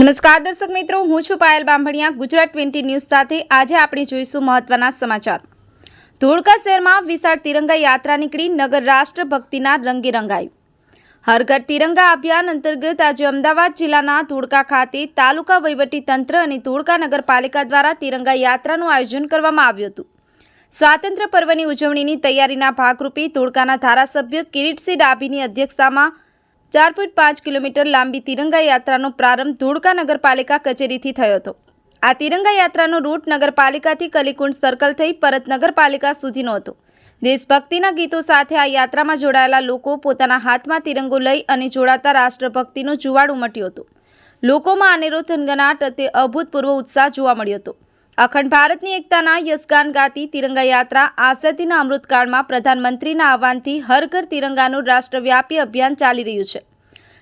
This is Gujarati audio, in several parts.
નમસ્કાર દર્શક મિત્રો, હું છું પાયલ બાંભણિયા, ગુજરાત ટ્વેન્ટી ન્યૂઝ સાથે. આજે આપણે જોઈશું મહત્વના સમાચાર. ધોળકા શહેરમાં વિશાળ તિરંગા યાત્રા નીકળી નગર રાષ્ટ્રભક્તિના રંગે રંગાયું હર ઘર તિરંગા અભિયાન અંતર્ગત આજે અમદાવાદ જિલ્લાના ધોળકા ખાતે તાલુકા તંત્ર અને ધોળકા નગરપાલિકા દ્વારા તિરંગા યાત્રાનું આયોજન કરવામાં આવ્યું હતું. સ્વાતંત્ર્ય પર્વની ઉજવણીની તૈયારીના ભાગરૂપે ધોળકાના ધારાસભ્ય કિરીટસિંહ ડાભીની અધ્યક્ષતામાં ચાર પોઈન્ટ પાંચ કિલોમીટર લાંબી તિરંગા યાત્રાનો પ્રારંભ ધોળકા નગરપાલિકા કચેરીથી થયો હતો. આ તિરંગા યાત્રાનો રૂટ નગરપાલિકાથી કલીકુંડ સર્કલ થઈ પરત નગરપાલિકા સુધીનો હતો. દેશભક્તિના ગીતો સાથે આ યાત્રામાં જોડાયેલા લોકો પોતાના હાથમાં તિરંગો લઈ અને જોડાતા રાષ્ટ્રભક્તિનો જુવાળ ઉમટ્યો હતો. લોકોમાં અનેરો થનગનાટ તે અભૂતપૂર્વ ઉત્સાહ જોવા મળ્યો હતો. અખંડ ભારતની એકતાના યશગાન ગાતી તિરંગા યાત્રા આઝાદીના અમૃતકાળમાં પ્રધાનમંત્રીના આહવાનથી હર ઘર તિરંગાનું રાષ્ટ્રવ્યાપી અભિયાન ચાલી રહ્યું છે.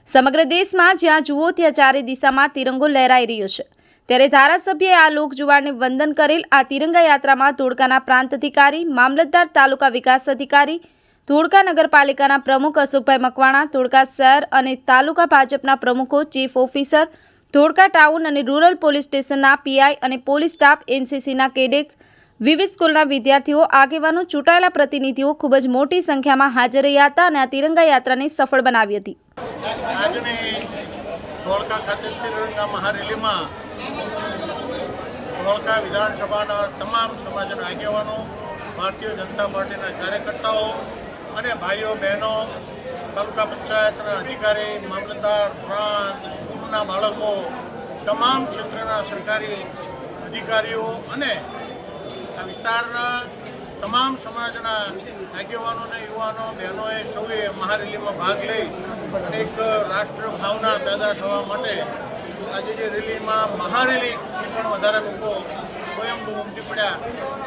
સમગ્ર દેશમાં જ્યાં જુઓ ત્યાં ચારે દિશામાં તિરંગો લહેરાઈ રહ્યો છે. ત્યારે ધારાસભ્યએ આ લોકજુવાળને વંદન કરેલ આ તિરંગા યાત્રામાં ધોળકાના પ્રાંત અધિકારી, મામલતદાર, તાલુકા વિકાસ અધિકારી, ધોળકા નગરપાલિકાના પ્રમુખ અશોકભાઈ મકવાણા, ધોળકા શહેર અને તાલુકા ભાજપના પ્રમુખો, ચીફ ઓફિસર ધોળકા ટાઉન અને રૂરલ પોલીસ સ્ટેશનના પીઆઈ અને પોલીસ સ્ટાફ એનસીસીના કેડેટ્સ. વિવિધ સ્કૂલના વિદ્યાર્થીઓ, આગેવાનો, ચૂંટાયેલા પ્રતિનિધિઓ ખૂબ જ મોટી સંખ્યામાં હાજર રહ્યા હતા અને આ તિરંગા યાત્રાને સફળ બનાવી હતી. ધોળકા વિધાનસભાના તમામ સમાજના આગેવાનો, ભારતીય જનતા પાર્ટીના કાર્યકર્તાઓ અને ભાઈઓ, બહેનો, તાલુકા પંચાયતના અધિકારી, મામલતદાર પ્રાંત સ્કૂલના બાળકો, તમામ ક્ષેત્રના સરકારી અધિકારીઓ અને આ વિસ્તારના તમામ સમાજના આગેવાનો અને યુવાનો, બહેનોએ સૌએ મહારેલીમાં ભાગ લઈ એક રાષ્ટ્ર ભાવના પેદા થવા માટે આજે જે રેલીમાં મહારેલી પણ વધારે લોકો સ્વયંભૂ ઉમટી પડ્યા.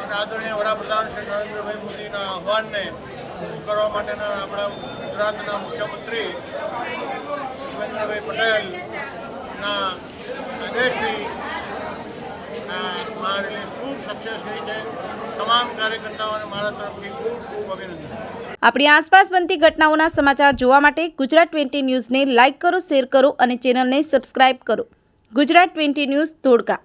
અને આદરણીય વડાપ્રધાન શ્રી નરેન્દ્રભાઈ મોદીના આહવાનને કરવા માટેના આપણા ગુજરાતના મુખ્યમંત્રી ભૂપેન્દ્રભાઈ પટેલના આદેશથી મહારેલી ખૂબ સક્સેસ થઈ છે. તમામ કાર્યકર્તાઓને મારા તરફથી ખૂબ ખૂબ અભિનંદન. આપણી આસપાસ બનતી ઘટનાઓના સમાચાર જોવા માટે ગુજરાત ટ્વેન્ટી ન્યૂઝને લાઇક કરો, શેર કરો અને ચેનલને સબસ્ક્રાઇબ કરો. Gujarat twenty news Dholka.